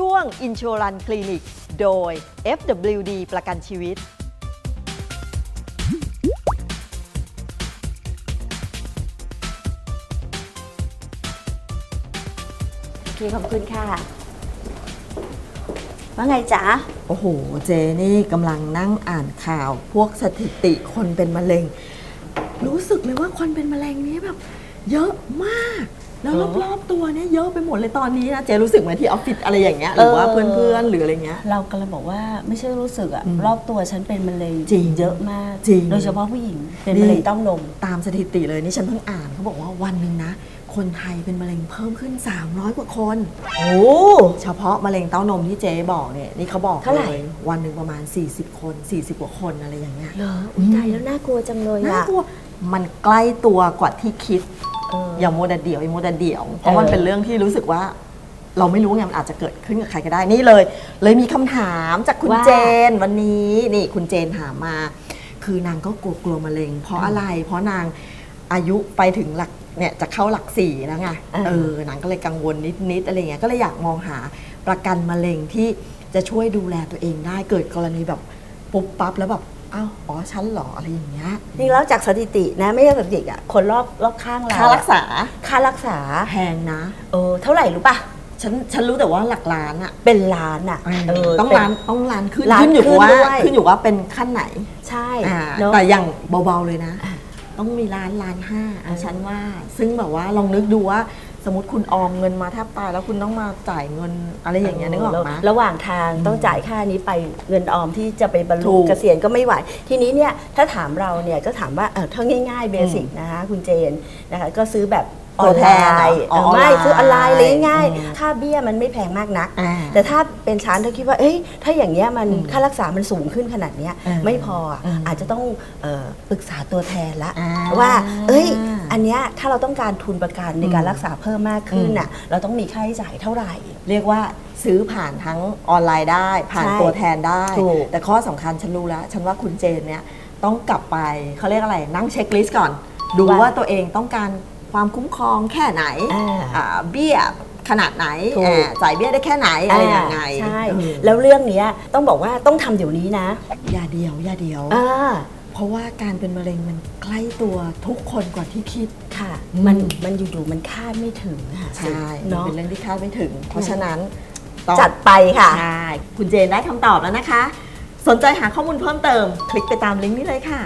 ช่วง i n s u r a n c Clinic โดย FWD ประกันชีวิต โอเคขอบคุณค่ะ ว่าไงจ๊ะ โอ้โห เจนี่กำลังนั่งอ่านข่าว พวกสถิติคนเป็นมะเร็ง รู้สึกเลยว่าคนเป็นมะเร็งนี้แบบ เยอะมาก แล้วเหรอรอบๆตัวเนี่ยเยอะไปหมดเลยตอนนี้นะเจรู้สึกไหมที่ออฟฟิศอะไรอย่างเงี้ยหรือว่าเออเพื่อนๆหรืออะไรเงี้ย เรากำลังบอกว่าไม่ใช่รู้สึกอะอืมรอบตัวฉันเป็นมะเร็งจริงเยอะมากจริงโดยเฉพาะผู้หญิงเป็นนี่มะเร็งเต้านมตามสถิติเลยนี่ฉันเพิ่งอ่านเขาบอกว่าวันหนึ่งนะ คนไทยเป็นมะเร็งเพิ่มขึ้น 300 กว่าคนโอ้เฉพาะมะเร็งเต้านมที่เจ๊บอกเนี่ยนี่เขาบอกเท่าไหร่เลยวันหนึ่งประมาณ 40 คน 40 กว่าคนอะไรอย่างเงี้ยเหรออุ๊ยตายแล้วน่ากลัวจังเลยน่าอะกลัวมันใกล้ตัวกว่าที่คิดเอออย่าโมวแต่เดี่ยวอย่าโมวแต่เดี่ยว เพราะมันเออเป็นเรื่องที่รู้สึกว่า เราไม่รู้ไงมันอาจจะเกิดขึ้นกับใครก็ได้นี่เลย เลยมีคำถามจากคุณว่า เจนวันนี้นี่คุณเจนถามมา คือนางก็กลัวกลัวมะเร็ง เพราะอะไร เพราะนางอายุไปถึงหลักเนี่ยจะเข้าหลักสี่แล้วไงเออนางก็เลยกังวลนิดๆอะไรเงี้ยก็เลยอยากมองหาประกันมะเร็งที่จะช่วยดูแลตัวเองได้เกิดกรณีแบบปุ๊บปั๊บแล้วแบบ อ้าวอ๋อฉันเหรออะไรอย่างเงี้ยจริงแล้วจากสถิตินะไม่ใช่สถิติอะคนรอบรอบข้างเราค่ารักษาค่ารักษาแพงนะเออเท่าไหร่รู้ป่ะฉันฉันรู้แต่ว่าหลักล้านอะเป็นล้านอะเต้องเป็นล้านต้องล้านขึ้นล้านขึ้นอยู่ขึ้นว่าด้วย ขึ้นอยู่ว่าเป็นขั้นไหนใช่อ่าเนอะ แต่อย่างเบาๆเลยนะอะต้องมีล้านล้านห้าอะเออฉันว่า ซึ่งแบบว่าลองนึกดูว่า สมมติคุณออมเงินมาแทบตายแล้วคุณต้องมาจ่ายเงินอะไรอย่างเงี้ยนึกออกไหมระหว่างทางต้องจ่ายค่านี้ไปเงินออมที่จะไปบรรถูลุกเกษียณก็ไม่ไหว ทีนี้เนี่ยถ้าถามเราเนี่ยก็ถามว่าเออถ้าง่ายๆเบสิกนะคะคุณเจนนะคะก็ซื้อแบบอตัอวนแทไลนน์อ๋อเออไม่ออนไลน์ซื้อออนไลน์เลยง่ายอืมๆค่าเบี้ยมันไม่แพงมากนักอ่าแต่ถ้าเป็นชั้นเธอคิดว่าเอ้ยถ้าอย่างเงี้ยมันอืมค่ารักษามันสูงขึ้นขนาดเนี้ยอืมไม่พออะอืมอาจจะต้องเอ่อปรึกษาตัวแทนละอ่าว่า เอ้ยอันเนี้ย ถ้าเราต้องการทุนประกันในการอืมรักษาเพิ่มมากขึ้นอืมน่ะเราต้องมีค่าใช้จ่ายเท่าไหร่ เรียกว่าซื้อผ่านทั้งออนไลน์ได้ ผ่านใช่ตัวแทนได้ถูกแต่ข้อสำคัญฉันรู้แล้ว ฉันว่าคุณเจนเนี่ยต้องกลับไปเขาเรียกอะไรนั่งเช็คลิสต์ก่อน ดูว่าว่าตัวเองต้องการความคุ้มครองแค่ไหนอ่าอ่าเบี้ยขนาดไหนถูกอ่าจ่ายเบี้ยได้แค่ไหนอะไรยังไงใช่เออแล้วเรื่องเนี้ยต้องบอกว่าต้องทำเดี๋ยวนี้นะ อย่าเดียวอย่าเดียวอ่า เพราะว่าการเป็นมะเร็งมันใกล้ตัวทุกคนกว่าที่คิด ค่ะอืมมันมันอยู่ๆมันคาดไม่ถึงค่ะใช่มันเนาะเป็นเรื่องที่คาดไม่ถึง เพราะฉะนั้นต้องจัดไปค่ะใช่คุณเจนได้คำตอบแล้วนะคะ สนใจหาข้อมูลเพิ่มเติม คลิกไปตามลิงก์นี้เลยค่ะ